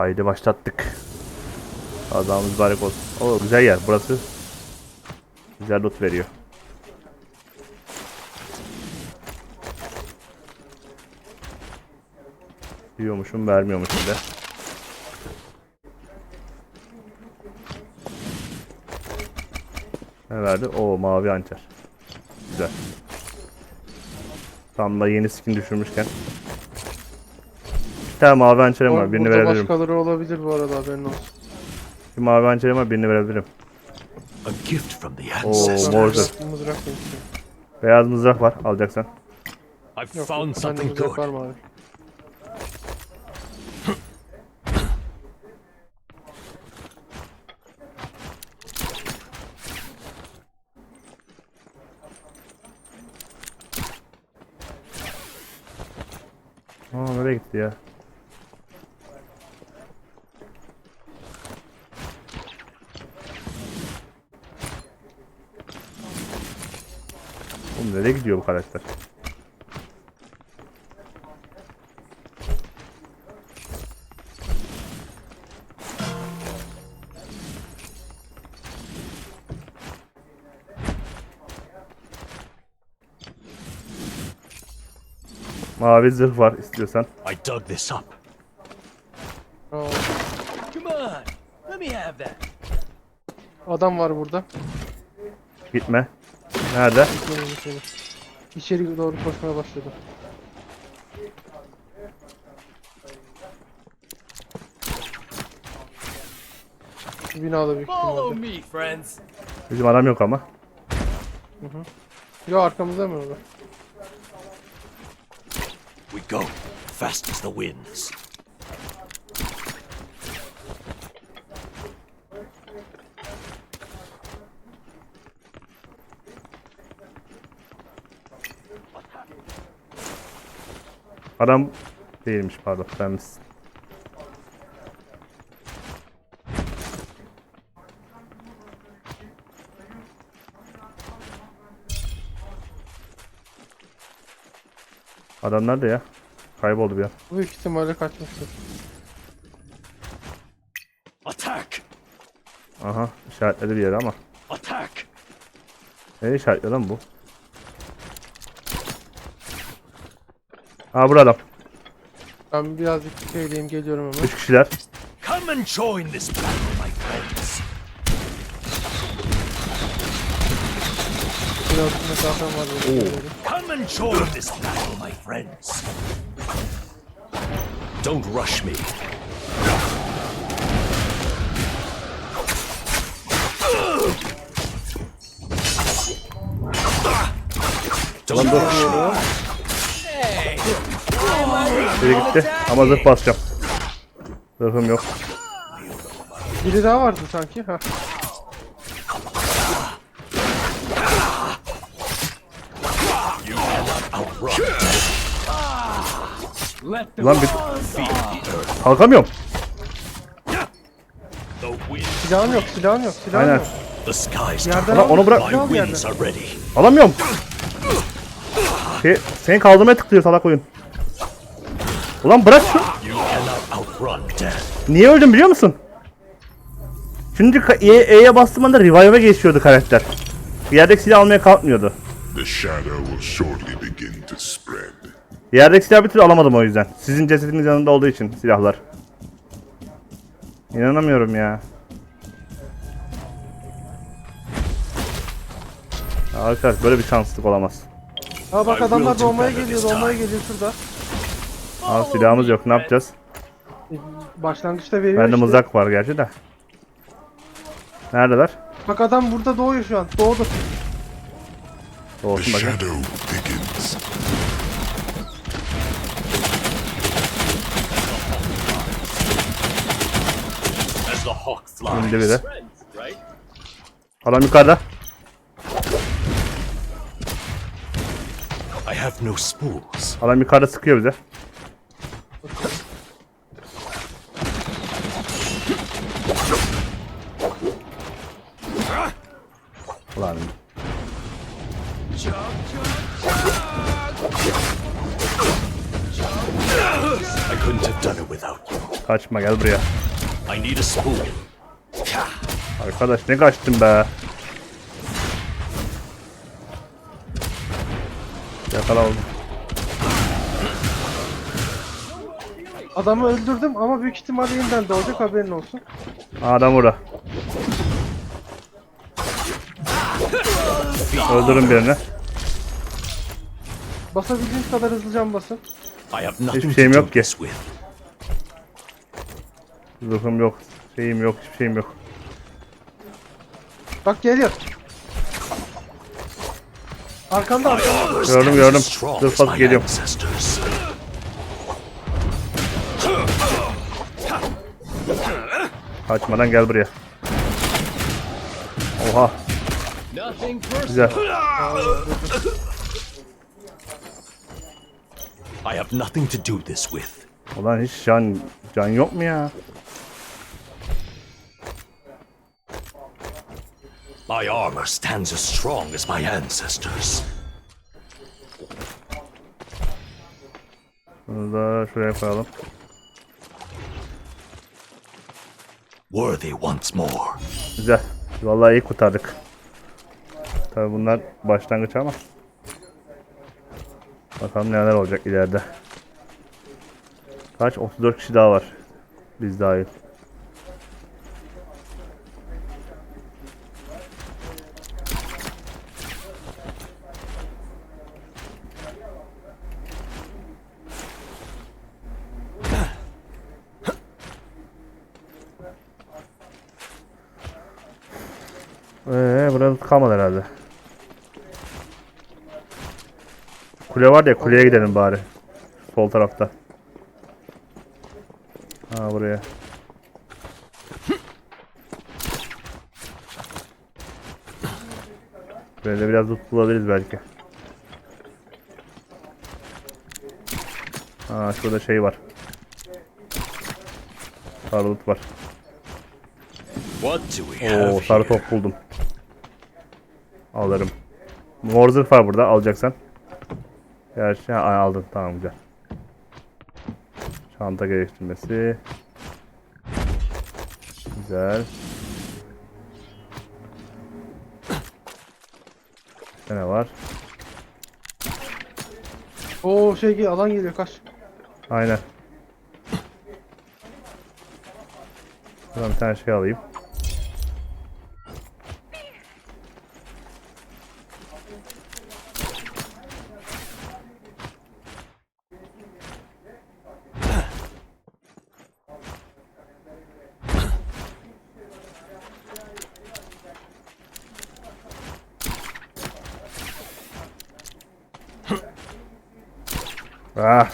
Haydi başlattık. Kazamız mübarek olsun. Oo güzel yer burası. Güzel loot veriyor. Yiyormuşum vermiyormuşum de. Ne verdi? O mavi hançer. Güzel. Tam da yeni skin düşürmüşken. Tane mavi hançerim var. Birini Burada verebilirim. başkaları olabilir bu arada haberin olsun. Bir mavi hançerim var. Birini verebilirim. A gift from the ancestors. mor Mızrak, istiyorum. Beyaz mızrak var. Alacaksan. Yok, found something good. var mı abi? Aa nereye gitti ya? Oğlum nereye gidiyor bu karakter? Mavi zırh var istiyorsan. I dug this up. Aa, Come on, let me have that. adam var burada. Gitme. Nerede? İçeri. Doğru koşmaya başladı. Şu binada büyük ihtimalle. me, friends. Bizim adam yok ama. Yo arkamızda mı orada? We go. Fast as the winds. Adam değilmiş pardon. Sen misin? Adam nerede ya? Kayboldu bir an. Büyük ihtimalle kaçmıştır. Attack! Aha işaretledi bir yere ama. Attack! Ne işaretli lan bu? Aa burada. Ben birazcık şeydeyim geliyorum hemen. Üç kişiler. Come and join this battle, my friends. Biraz mesafem var böyle. Come and join this battle, my friends. Don't rush me. Don't rush me. Biri gitti ama zırh basacağım. Zırhım yok. Biri daha vardı sanki. Ha. Lan bir kalkamıyorum. Silahım yok, silahım yok, silahım Aynen. yok. Yerden Ulan onu bırak. Alamıyorum. Şey, seni kaldırmaya tıklıyor salak oyun. Ulan bırak şu. Niye öldüm biliyor musun? Çünkü ka- E- E'ye bastığım anda revive'a geçiyordu karakter. Yerdeki silah almaya kalkmıyordu. Yerdeki silahı bir türlü alamadım o yüzden. Sizin cesediniz yanında olduğu için silahlar. İnanamıyorum ya. Arkadaş böyle bir şanssızlık olamaz. Ha bak adamlar doğmaya geliyor, doğmaya geliyor şurada. Aa, silahımız yok ne yapacağız? Başlangıçta veriyor Bende işte. mızrak var gerçi de. Neredeler? Bak adam burada doğuyor şu an. Doğdu. The Olsun bakayım. shadow begins. As the hawk flies. İndi biri. friends, right? Adam yukarıda. I have no spools. Adam yukarıda sıkıyor bize. Ulan I couldn't have done it without you. Kaçma gel buraya. I need a spool. Arkadaş ne kaçtın be. Yakala oldum. Adamı öldürdüm ama büyük ihtimalle yeniden doğacak haberin olsun. Adam burada. Öldürün birini. Basabildiğiniz kadar hızlı cam basın. Hiçbir şeyim yok ki. Zırhım yok. Şeyim yok. Hiçbir şeyim yok. Bak geliyor. Arkanda arkanda. Gördüm, gördüm. bak my geliyorum. Kaçmadan gel buraya. Oha. Nothing personal. Güzel. I have nothing to do this with. Ulan hiç can, can yok mu ya? My armor stands as strong as my ancestors. Bunu da şuraya koyalım. Worthy once more. Güzel. Vallahi iyi kurtardık. Tabi bunlar başlangıç ama. Bakalım neler olacak ileride. Kaç? 34 kişi daha var. Biz dahil. Eee burada kalmadı herhalde. Kule var ya kuleye gidelim bari. Sol tarafta. Ha buraya. Böyle biraz loot bulabiliriz belki. Ha şurada şey var. Sarı loot var. Oo sarı top buldum. Alırım. Mor zırh var burada alacaksan. Gerçi ha, aldın tamam güzel. Çanta geliştirmesi. Güzel. Ne var? Oo şey alan geliyor kaç. Aynen. Buradan bir tane şey alayım. Ah.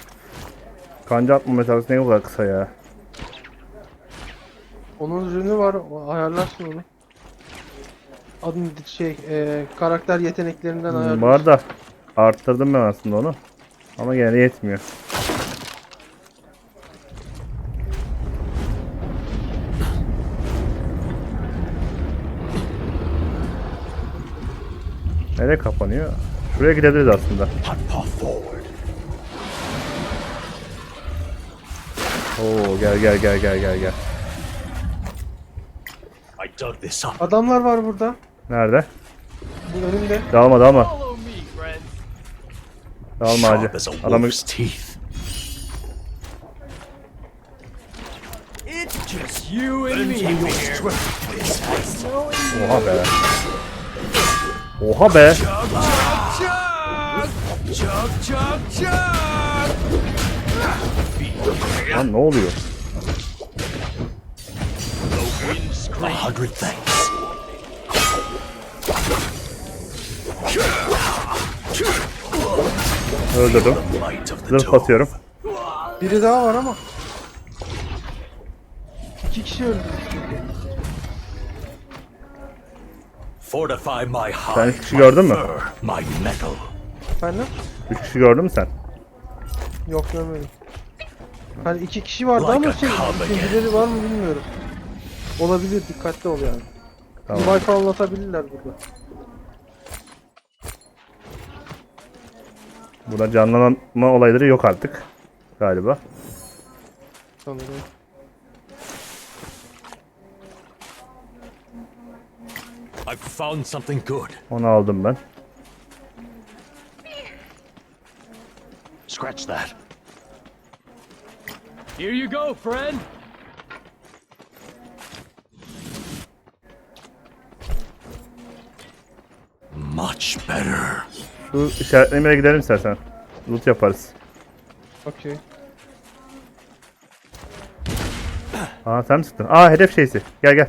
Kanca atma mesafesi ne kadar kısa ya. Onun ürünü var o- ayarlarsın onu. Adın şey e, karakter yeteneklerinden Hmm, ayarlarsın. Var da arttırdım ben aslında onu. Ama gene yetmiyor. Nereye kapanıyor? Şuraya gidebiliriz aslında. Forward. Oo gel gel gel gel gel gel. I dug this up. Adamlar var burada. Nerede? Bu önümde. Dalma dalma. Follow me, friends. Dalma Sharp hacı. as a Adamı wolf's teeth. It's just you and me here. Oha be. Oha be. Chug, chug, chug, chug. Lan ne oluyor? Öldürdüm. Zırh basıyorum. Biri daha var ama. İki kişi öldü. Fortify my. Sen üç kişi gördün mü? my metal. Efendim? Üç kişi gördün mü sen? Yok görmedim. Hani iki kişi vardı ama şey ikincileri var mı bilmiyorum. Olabilir dikkatli ol yani. Tamam. Bir wifi anlatabilirler burada. Burada canlanma olayları yok artık galiba. Sanırım. I found something good. Onu aldım ben. Scratch that. Here you go, friend. Much better. Şu işaretlemeye gidelim istersen. Loot yaparız. Okey. Aa sen mi sıktın? Aa hedef şeysi. Gel gel.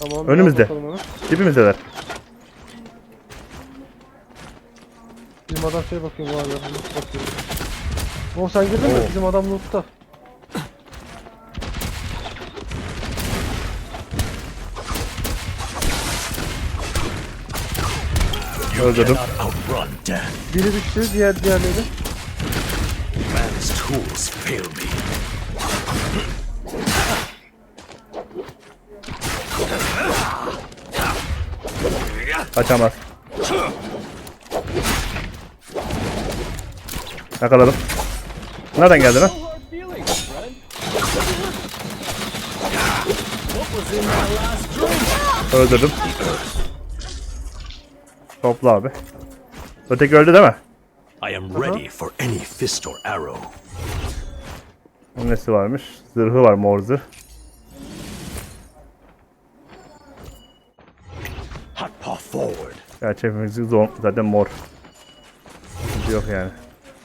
Tamam. Önümüzde. Dibimizdeler. Bizim adam şey bakıyor bu arada. bakıyor. O sen girdin mi? Bizim adam lootta. Öldürdüm. Biri düştü, diğer diğerleri. Man's tools fail me. Kaçamaz. Yakaladım. Nereden geldi lan? Öldürdüm. Topla abi. Öteki öldü değil mi? I am ready for any fist or arrow. Onun nesi varmış? Zırhı var mor zırh. Hot paw forward. Gerçi hepimizin zaten mor. Yok yani.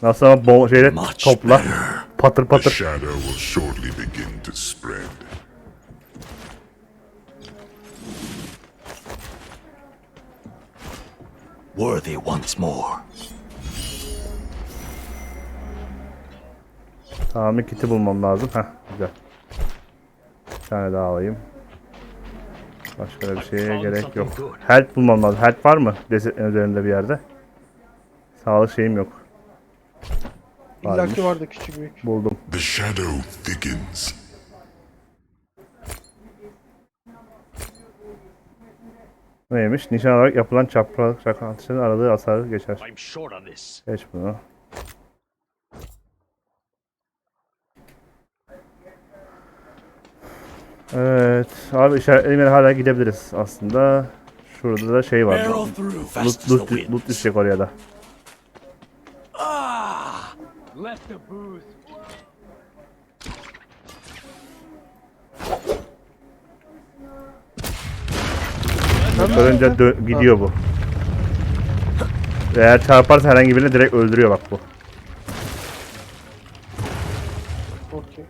Nasıl ama bol şeyle Much topla. better. Patır The patır. shadow will shortly begin to spread. Worthy once more. Tamam kiti bulmam lazım. Heh güzel. Bir tane daha alayım. Başka bir şeye gerek yok. Help bulmam lazım. Help var mı? Desetin üzerinde bir yerde. Sağlık şeyim yok. İlla Varmış. ki vardı küçük büyük. Buldum. The shadow thickens. Neymiş? Nişan olarak yapılan çapraz çakal atışının aradığı hasarı geçer. I'm short on this. Geç bunu. Evet. Abi işaretledim yere hala gidebiliriz aslında. Şurada da şey var. Loot, loot, loot düşecek oraya da. Left the booth. Dö- gidiyor bu. Eğer çarparsa herhangi birini direkt öldürüyor bak bu. Okey.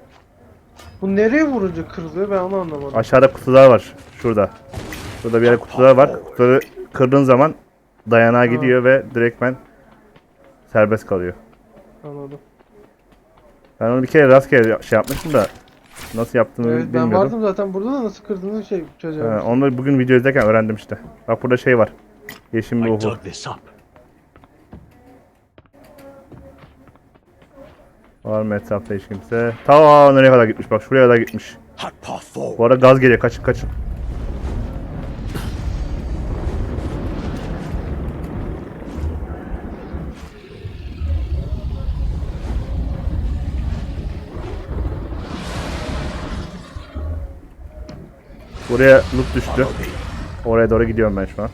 Bu nereye vurunca kırılıyor ben onu anlamadım. Aşağıda kutular var. Şurada. Şurada bir yere kutular var. Kutuları kırdığın zaman dayanağa gidiyor ve direktmen serbest kalıyor. Anladım. Ben onu bir kere rastgele şey yapmıştım da nasıl yaptığımı Evet ben bilmiyordum. vardım zaten burada da nasıl kırdığını şey He, çözemedim. onu bugün video izlerken öğrendim işte. Bak burada şey var. Yeşim I ruhu. dug this up. Var mı etrafta hiç kimse? Ta nereye kadar gitmiş bak şuraya kadar gitmiş. Bu arada gaz geliyor kaçın kaçın. Buraya loot düştü. Oraya doğru gidiyorum ben şu an.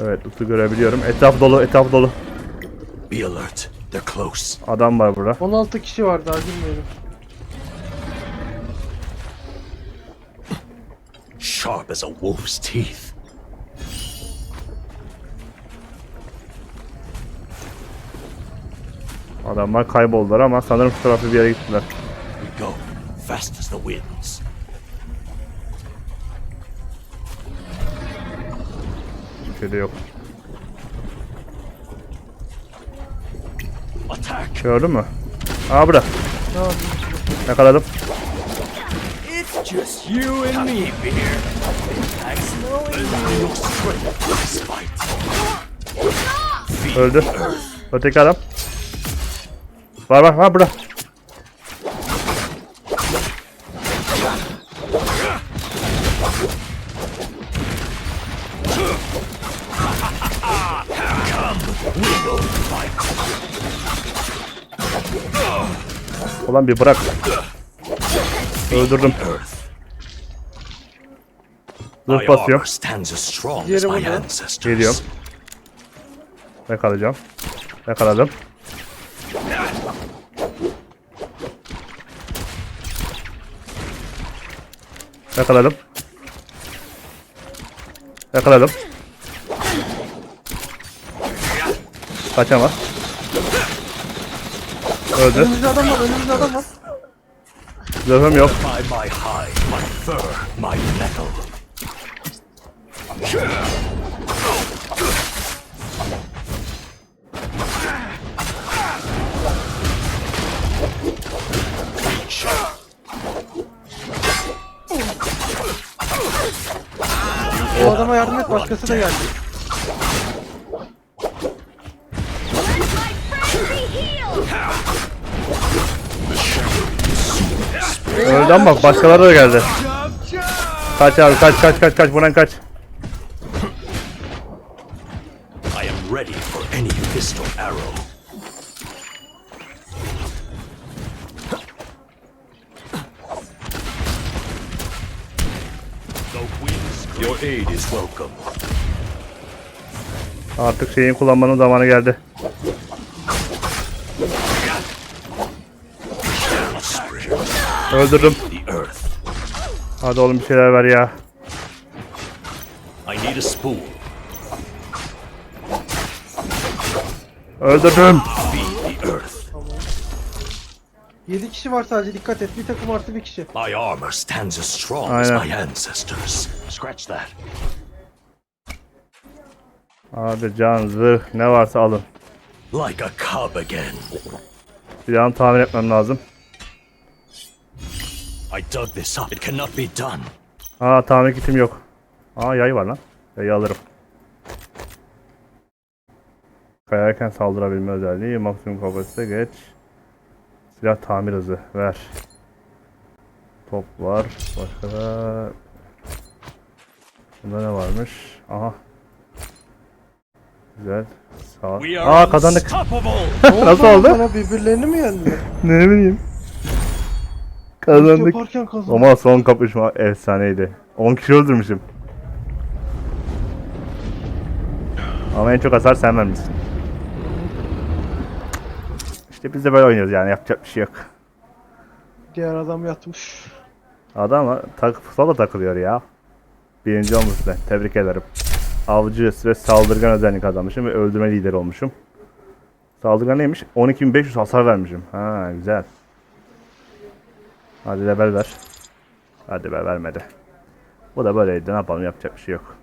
Evet loot'u görebiliyorum. Etraf dolu etraf dolu. Be alert. They're close. Adam var burada. 16 kişi var daha girmeyelim. As a wolf's teeth. Adamlar kayboldular ama sanırım şu tarafta bir yere gittiler. We go. Fast as the winds. Hiçbir şey de yok. Attack. Gördün mü? Aa burada. Ne yapayım? Yakaladım. Just you and me, beer. Öldü. Öteki adam. Var var var burada. Ulan bir bırak. Öldürdüm. Zırh My basıyorum. Diğeri burada. Geliyorum. Yakalayacağım. Yakaladım. Yakaladım. Yakaladım. Kaçamaz. Öldü. Önümüzde adam var, önümüzde adam var. Zırhım yok. O adama yardım et, başkası da geldi. Öldü ama başkaları da geldi. Kaç abi kaç kaç kaç kaç buradan kaç. Artık şeyin kullanmanın zamanı geldi. Öldürdüm. Hadi oğlum bir şeyler ver ya. Öldürdüm. Feed the earth. 7 kişi var sadece, dikkat et. Bir takım artı bir kişi. My armor stands as strong as Aynen. my ancestors. Scratch that. Hadi can, zırh ne varsa alın. Like a cub again. Silahını tamir etmem lazım. I dug this up. It cannot be done. Aa tamir kitim yok. Aa yay var lan. Yayı alırım. Kayarken saldırabilme özelliği. Maksimum kapasite geç. Silah tamir hızı ver. Top var. Başka da... Bunda ne varmış? Aha. Güzel. Sağ Aa kazandık. Nasıl oldu? Bana birbirlerini mi yendiler? Ne bileyim. Kazandık. Yaparken kazandık. Ama son kapışma efsaneydi. 10 kişi öldürmüşüm. Ama en çok hasar sen vermişsin. İşte biz de böyle oynuyoruz yani yapacak bir şey yok. Diğer adam yatmış. Adam tak solo takılıyor ya. Birinci olmuş ben. Tebrik ederim. Avcı ve saldırgan özellik kazanmışım ve öldürme lideri olmuşum. Saldırgan neymiş? 12.500 hasar vermişim. Ha güzel. Hadi level ver. Hadi be vermedi. Bu da böyleydi. Ne yapalım yapacak bir şey yok.